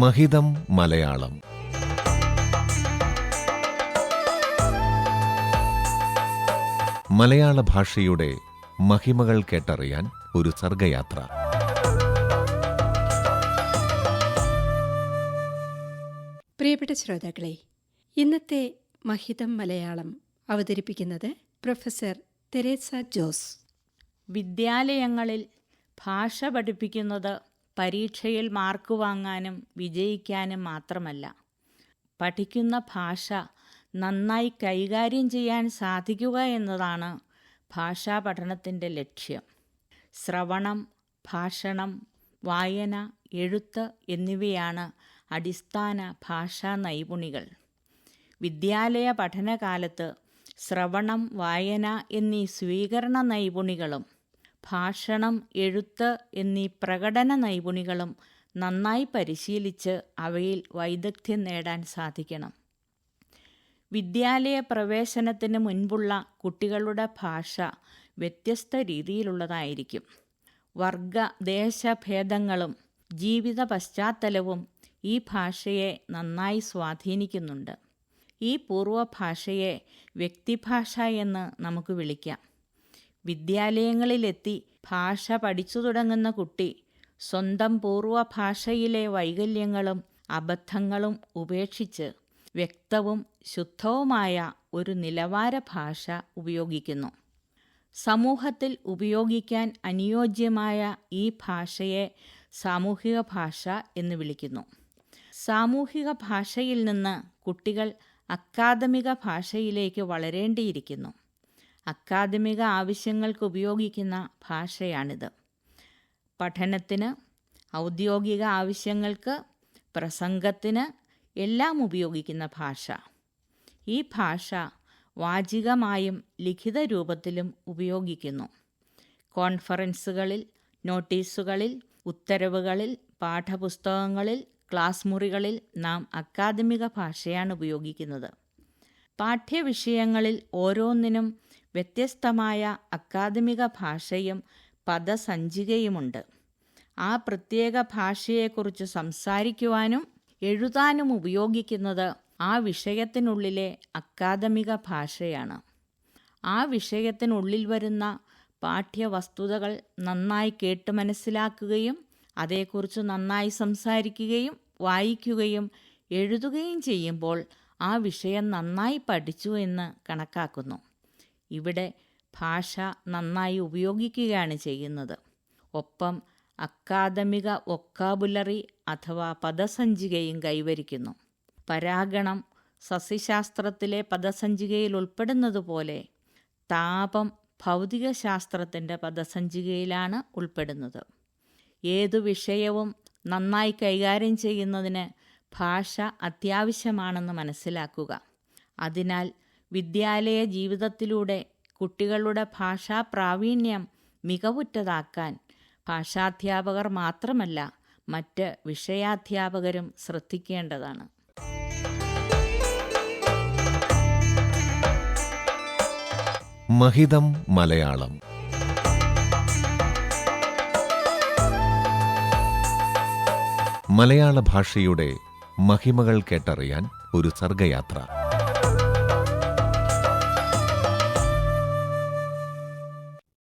മഹിതം മലയാളം. മലയാള ഭാഷയുടെ മഹിമകൾ കേട്ടറിയാൻ ഒരു സർഗയാത്ര. പ്രിയപ്പെട്ട ശ്രോതാക്കളെ ഇന്നത്തെ മഹിതം മലയാളം അവതരിപ്പിക്കുന്നത് പ്രൊഫസർ തെരേസ ജോസ്. വിദ്യാലയങ്ങളിൽ ഭാഷ പഠിപ്പിക്കുന്നത് പരീക്ഷയിൽ മാർക്ക് വാങ്ങാനും വിജയിക്കാനും മാത്രമല്ല. പഠിക്കുന്ന ഭാഷ നന്നായി കൈകാര്യം ചെയ്യാൻ സാധിക്കുക എന്നതാണ് ഭാഷാ പഠനത്തിന്റെ ലക്ഷ്യം. ശ്രവണം ഭാഷണം വായന എഴുത്ത് എന്നിവയാണ് അടിസ്ഥാന ഭാഷാ നൈപുണികൾ. വിദ്യാലയ പഠനകാലത്ത് ശ്രവണം വായന എന്നീ സ്വീകരണ നൈപുണികളും ഭാഷണം എഴുത്ത് എന്നീ പ്രകടന നൈപുണികളും നന്നായി പരിശീലിച്ച് അവയിൽ വൈദഗ്ധ്യം നേടാൻ സാധിക്കണം. വിദ്യാലയ പ്രവേശനത്തിന് മുൻപുള്ള കുട്ടികളുടെ ഭാഷ വ്യത്യസ്ത രീതിയിലുള്ളതായിരിക്കും. വർഗ ദേശഭേദങ്ങളും ജീവിത പശ്ചാത്തലവും ഈ ഭാഷയെ നന്നായി സ്വാധീനിക്കുന്നുണ്ട്. ഈ പൂർവഭാഷയെ വ്യക്തിഭാഷ എന്ന് നമുക്ക് വിളിക്കാം. വിദ്യാലയങ്ങളിലെത്തി ഭാഷ പഠിച്ചു തുടങ്ങുന്ന കുട്ടി സ്വന്തം പൂർവഭാഷയിലെ വൈകല്യങ്ങളും അബദ്ധങ്ങളും ഉപേക്ഷിച്ച് വ്യക്തവും ശുദ്ധവുമായ ഒരു നിലവാര ഭാഷ ഉപയോഗിക്കുന്നു. സമൂഹത്തിൽ ഉപയോഗിക്കാൻ അനുയോജ്യമായ ഈ ഭാഷയെ സാമൂഹിക ഭാഷ എന്ന് വിളിക്കുന്നു. സാമൂഹിക ഭാഷയിൽ നിന്ന് കുട്ടികൾ അക്കാദമിക ഭാഷയിലേക്ക് വളരേണ്ടിയിരിക്കുന്നു. അക്കാദമിക ആവശ്യങ്ങൾക്ക് ഉപയോഗിക്കുന്ന ഭാഷയാണിത്. പഠനത്തിന് ഔദ്യോഗിക ആവശ്യങ്ങൾക്ക് പ്രസംഗത്തിന് എല്ലാം ഉപയോഗിക്കുന്ന ഭാഷ. ഈ ഭാഷ വാചികമായും ലിഖിത രൂപത്തിലും ഉപയോഗിക്കുന്നു. കോൺഫറൻസുകളിൽ നോട്ടീസുകളിൽ ഉത്തരവുകളിൽ പാഠപുസ്തകങ്ങളിൽ ക്ലാസ് മുറികളിൽ നാം അക്കാദമിക ഭാഷയാണ് ഉപയോഗിക്കുന്നത്. പാഠ്യവിഷയങ്ങളിൽ ഓരോന്നിനും വ്യത്യസ്തമായ അക്കാദമിക ഭാഷയും പദസഞ്ചികയുമുണ്ട്. ആ പ്രത്യേക ഭാഷയെക്കുറിച്ച് സംസാരിക്കുവാനും എഴുതാനും ഉപയോഗിക്കുന്നത് ആ വിഷയത്തിനുള്ളിലെ അക്കാദമിക ഭാഷയാണ്. ആ വിഷയത്തിനുള്ളിൽ വരുന്ന പാഠ്യവസ്തുതകൾ നന്നായി കേട്ട് മനസ്സിലാക്കുകയും അതേക്കുറിച്ച് നന്നായി സംസാരിക്കുകയും വായിക്കുകയും എഴുതുകയും ചെയ്യുമ്പോൾ ആ വിഷയം നന്നായി പഠിച്ചു എന്ന് കണക്കാക്കുന്നു. ഇവിടെ ഭാഷ നന്നായി ഉപയോഗിക്കുകയാണ് ചെയ്യുന്നത്. ഒപ്പം അക്കാദമിക വൊക്കാബുലറി അഥവാ പദസഞ്ചികയും കൈവരിക്കുന്നു. പരാഗണം സസ്യശാസ്ത്രത്തിലെ പദസഞ്ചികയിൽ ഉൾപ്പെടുന്നതുപോലെ താപം ഭൗതികശാസ്ത്രത്തിന്റെ പദസഞ്ചികയിലാണ് ഉൾപ്പെടുന്നത്. ഏതു വിഷയവും നന്നായി കൈകാര്യം ചെയ്യുന്നതിന് ഭാഷ അത്യാവശ്യമാണെന്ന് മനസ്സിലാക്കുക. അതിനാൽ വിദ്യാലയ ജീവിതത്തിലൂടെ കുട്ടികളുടെ ഭാഷാ പ്രാവീണ്യം മികവുറ്റതാക്കാൻ ഭാഷാധ്യാപകർ മാത്രമല്ല മറ്റ് വിഷയാധ്യാപകരും ശ്രദ്ധിക്കേണ്ടതാണ്. മഹിതം മലയാളം. മലയാള ഭാഷയുടെ മഹിമകൾ കേട്ടറിയാൻ ഒരു സർഗയാത്ര.